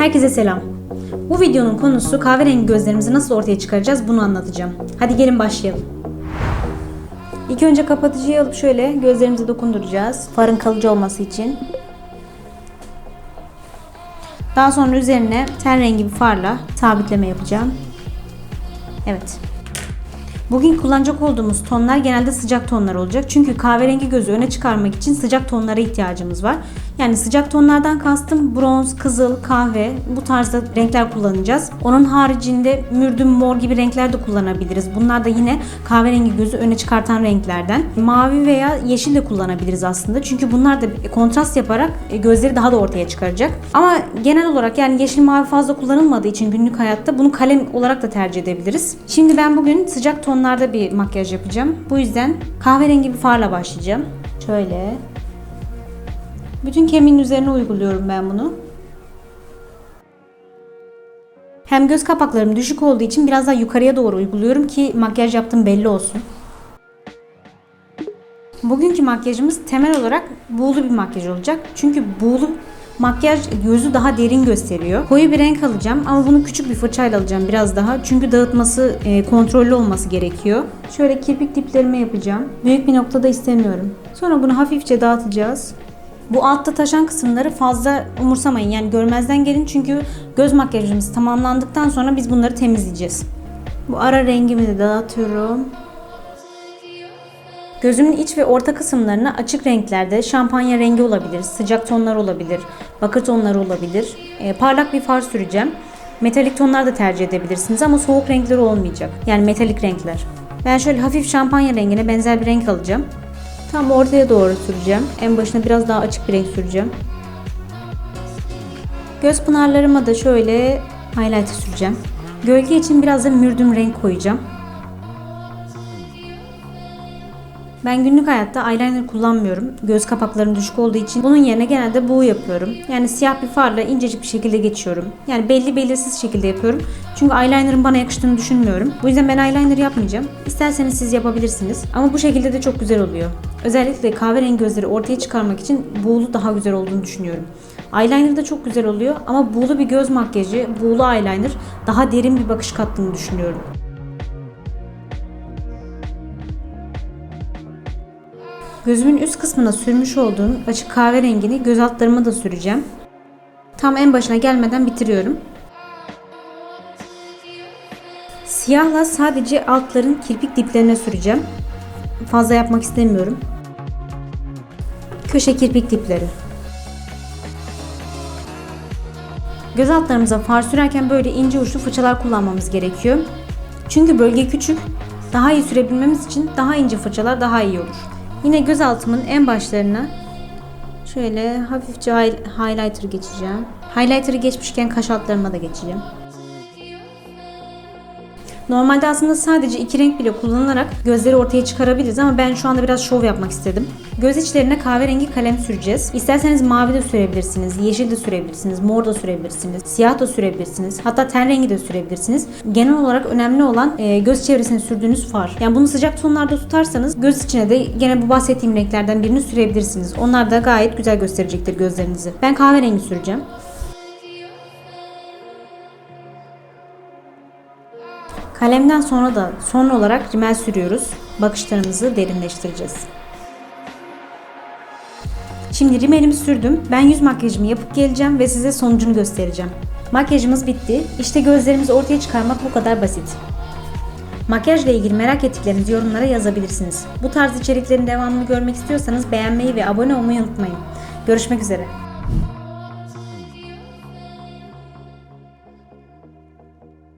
Herkese selam. Bu videonun konusu kahverengi gözlerimizi nasıl ortaya çıkaracağız bunu anlatacağım. Hadi gelin başlayalım. İlk önce kapatıcıyı alıp şöyle gözlerimize dokunduracağız. Farın kalıcı olması için. Daha sonra üzerine ten rengi bir farla sabitleme yapacağım. Evet. Bugün kullanacak olduğumuz tonlar genelde sıcak tonlar olacak. Çünkü kahverengi gözü öne çıkarmak için sıcak tonlara ihtiyacımız var. Yani sıcak tonlardan kastım bronz, kızıl, kahve bu tarzda renkler kullanacağız. Onun haricinde mürdüm, mor gibi renkler de kullanabiliriz. Bunlar da yine kahverengi gözü öne çıkartan renklerden. Mavi veya yeşil de kullanabiliriz aslında. Çünkü bunlar da kontrast yaparak e, gözleri daha da ortaya çıkaracak. Ama genel olarak yani yeşil mavi fazla kullanılmadığı için günlük hayatta bunu kalem olarak da tercih edebiliriz. Şimdi ben bugün sıcak tonlarda bir makyaj yapacağım. Bu yüzden kahverengi bir farla başlayacağım. Şöyle. Bütün kemiğin üzerine uyguluyorum ben bunu. Hem göz kapaklarım düşük olduğu için biraz daha yukarıya doğru uyguluyorum ki makyaj yaptığım belli olsun. Bugünkü makyajımız temel olarak buğulu bir makyaj olacak. Çünkü buğulu makyaj gözü daha derin gösteriyor. Koyu bir renk alacağım ama bunu küçük bir fırçayla alacağım biraz daha. Çünkü dağıtması e, kontrollü olması gerekiyor. Şöyle kirpik diplerime yapacağım. Büyük bir noktada istemiyorum. Sonra bunu hafifçe dağıtacağız. Bu altta taşan kısımları fazla umursamayın. Yani görmezden gelin çünkü göz makyajımız tamamlandıktan sonra biz bunları temizleyeceğiz. Bu ara rengimi de dağıtıyorum. Gözümün iç ve orta kısımlarına açık renklerde şampanya rengi olabilir, sıcak tonlar olabilir, bakır tonları olabilir. E, parlak bir far süreceğim. Metalik tonlar da tercih edebilirsiniz ama soğuk renkleri olmayacak. Yani metalik renkler. Ben şöyle hafif şampanya rengine benzer bir renk alacağım. Tam ortaya doğru süreceğim. En başına biraz daha açık bir renk süreceğim. Göz pınarlarıma da şöyle highlighter süreceğim. Gölge için biraz da mürdüm renk koyacağım. Ben günlük hayatta eyeliner kullanmıyorum. Göz kapaklarım düşük olduğu için bunun yerine genelde buğu yapıyorum. Yani siyah bir farla incecik bir şekilde geçiyorum. Yani belli belirsiz şekilde yapıyorum. Çünkü eyeliner'ın bana yakıştığını düşünmüyorum. Bu yüzden ben eyeliner yapmayacağım. İsterseniz siz yapabilirsiniz. Ama bu şekilde de çok güzel oluyor. Özellikle kahverengi gözleri ortaya çıkarmak için buğulu daha güzel olduğunu düşünüyorum. Eyeliner da çok güzel oluyor ama buğulu bir göz makyajı, buğulu eyeliner daha derin bir bakış kattığını düşünüyorum. Gözümün üst kısmına sürmüş olduğum açık kahverengini göz altlarıma da süreceğim. Tam en başına gelmeden bitiriyorum. Siyahla sadece altların kirpik diplerine süreceğim. Fazla yapmak istemiyorum. Köşe kirpik dipleri. Göz altlarımıza far sürerken böyle ince uçlu fırçalar kullanmamız gerekiyor. Çünkü bölge küçük. Daha iyi sürebilmemiz için daha ince fırçalar daha iyi olur. Yine göz altımın en başlarına şöyle hafifçe highlighter geçeceğim. Highlighter'ı geçmişken kaş altlarıma da geçeceğim. Normalde aslında sadece iki renk bile kullanarak gözleri ortaya çıkarabiliriz ama ben şu anda biraz şov yapmak istedim. Göz içlerine kahverengi kalem süreceğiz. İsterseniz mavi de sürebilirsiniz, yeşil de sürebilirsiniz, mor da sürebilirsiniz, siyah da sürebilirsiniz. Hatta ten rengi de sürebilirsiniz. Genel olarak önemli olan e, göz çevresine sürdüğünüz far. Yani bunu sıcak tonlarda tutarsanız göz içine de gene bu bahsettiğim renklerden birini sürebilirsiniz. Onlar da gayet güzel gösterecektir gözlerinizi. Ben kahverengi süreceğim. Kalemden sonra da son olarak rimel sürüyoruz. Bakışlarımızı derinleştireceğiz. Şimdi rimelimi sürdüm. Ben yüz makyajımı yapıp geleceğim ve size sonucunu göstereceğim. Makyajımız bitti. İşte gözlerimizi ortaya çıkarmak bu kadar basit. Makyajla ilgili merak ettiklerinizi yorumlara yazabilirsiniz. Bu tarz içeriklerin devamını görmek istiyorsanız beğenmeyi ve abone olmayı unutmayın. Görüşmek üzere.